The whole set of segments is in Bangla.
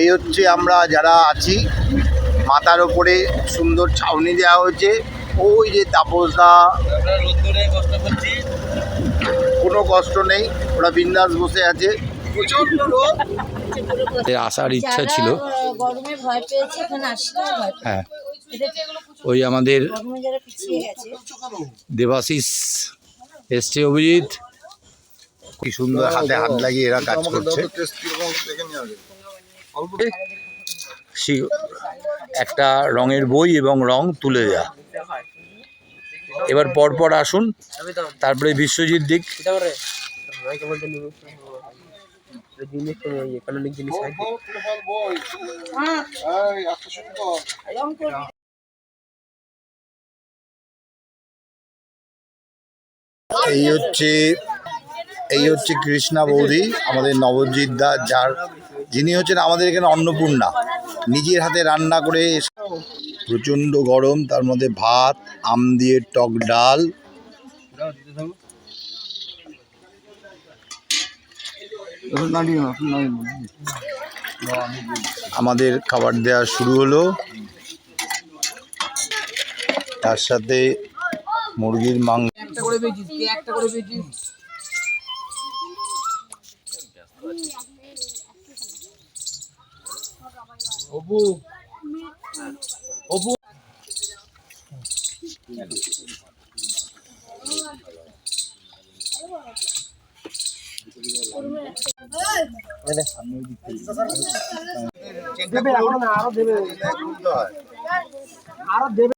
এই হচ্ছে আমরা যারা আছি মাথার ওপরে সুন্দর ছাউনি দেওয়া হয়েছে। ওই যে তাপসদা কোনো কষ্ট নেই ওরা বিন্দাস বসে আছে। রোদ আসার ইচ্ছা ছিল। হ্যাঁ। ওই আমাদের দেবাশিস এসছে অভিজিৎ। কি সুন্দর হাতে হাত লাগিয়ে এরা কাজ করছে। একটা রঙের বই এবং রং তুলে দেয়া। এবার পরপর আসুন তারপরে বিশ্বজিৎ দিক। আছে এই হচ্ছে এই হচ্ছে কৃষ্ণা বৌদি আমাদের নবজিৎ দা যার যিনি হচ্ছেন আমাদের এখানে অন্নপূর্ণা। নিজের হাতে রান্না করে প্রচণ্ড গরম, তার মধ্যে ভাত, আম দিয়ে টক ডাল। আমাদের খাবার দেওয়া শুরু হলো। তার সাথে মুরগির মাংস একটা করে পেয়েছিস কে একটা করে পেয়েছিস অপু অপু আরও দেবে।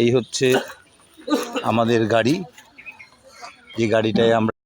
এই হচ্ছে আমাদের গাড়ি। যে গাড়িটায় আমরা